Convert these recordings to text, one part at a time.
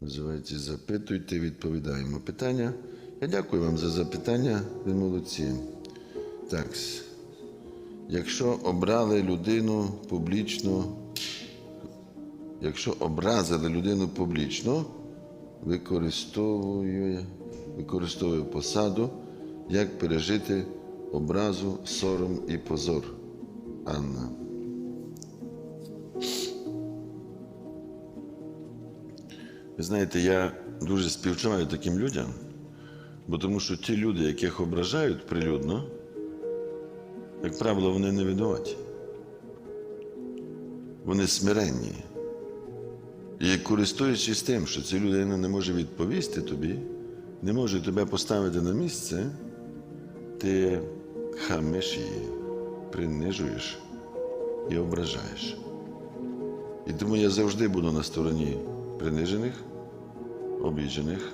Називається Запитуйте, відповідаємо. Питання. Я дякую вам за запитання. Ви молодці. Так. Якщо обрали людину публічно, якщо образили людину публічно, використовує, використовує посаду, як пережити образу, сором і позор. Анна. Ви знаєте, я дуже співчуваю таким людям, бо тому що ті люди, яких ображають прилюдно, як правило, вони не винуваті. Вони смиренні. І користуючись тим, що ця людина не може відповісти тобі, не може тебе поставити на місце, ти хамиш її, принижуєш і ображаєш. І тому я завжди буду на стороні принижених, обіджених.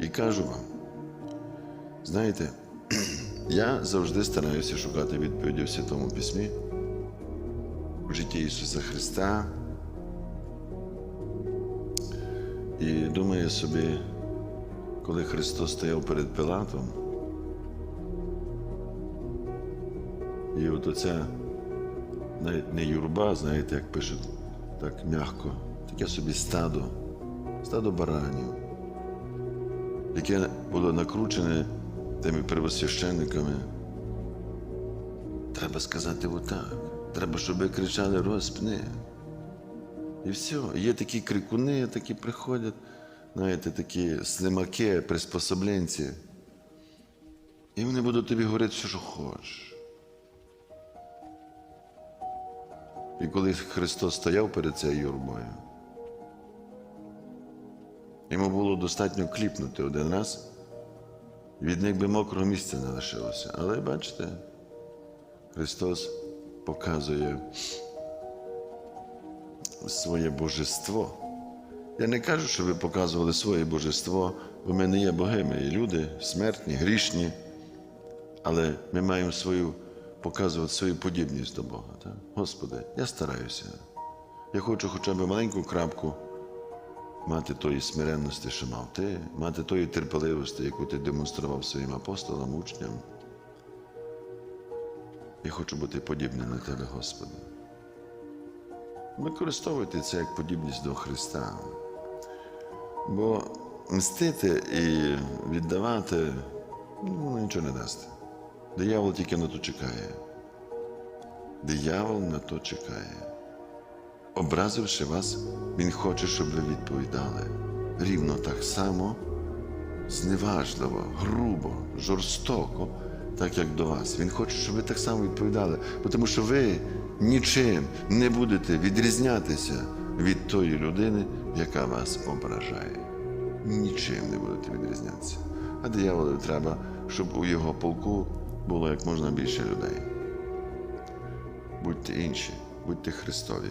І кажу вам, знаєте, я завжди стараюся шукати відповіді в Святому Письмі, в житті Ісуса Христа. І думаю собі, коли Христос стояв перед Пилатом, і от оця навіть не юрба, знаєте, як пишуть так м'яко, таке собі стадо, стадо баранів, яке було накручене тими первосвященниками. Треба сказати отак. Треба, щоб кричали розпни. І все. Є такі крикуни, такі приходять, знаєте, такі слимаки, приспособленці. І вони будуть тобі говорити все, що хочеш. І коли Христос стояв перед цією юрбою, йому було достатньо кліпнути один раз, від них би мокрого місця не лишилося. Але бачите, Христос показує своє божество. Я не кажу, що ви показували своє божество, бо ми не є боги, ми є люди, смертні, грішні, але ми маємо свою показувати свою подібність до Бога. Так? Господи, я стараюся. Я хочу хоча б маленьку крапку мати тої смиренності, що мав ти, мати тої терпеливості, яку ти демонстрував своїм апостолам, учням. Я хочу бути подібним на тебе, Господи. Використовуйте це як подібність до Христа. Бо мстити і віддавати ну, нічого не дасть. Диявол тільки на то чекає. Диявол на то чекає. Образивши вас, він хоче, щоб ви відповідали рівно так само, зневажливо, грубо, жорстоко, так як до вас. Він хоче, щоб ви так само відповідали, тому що ви нічим не будете відрізнятися від тої людини, яка вас ображає. Нічим не будете відрізнятися. А дияволу треба, щоб у його полку було як можна більше людей. Будьте інші, будьте Христові.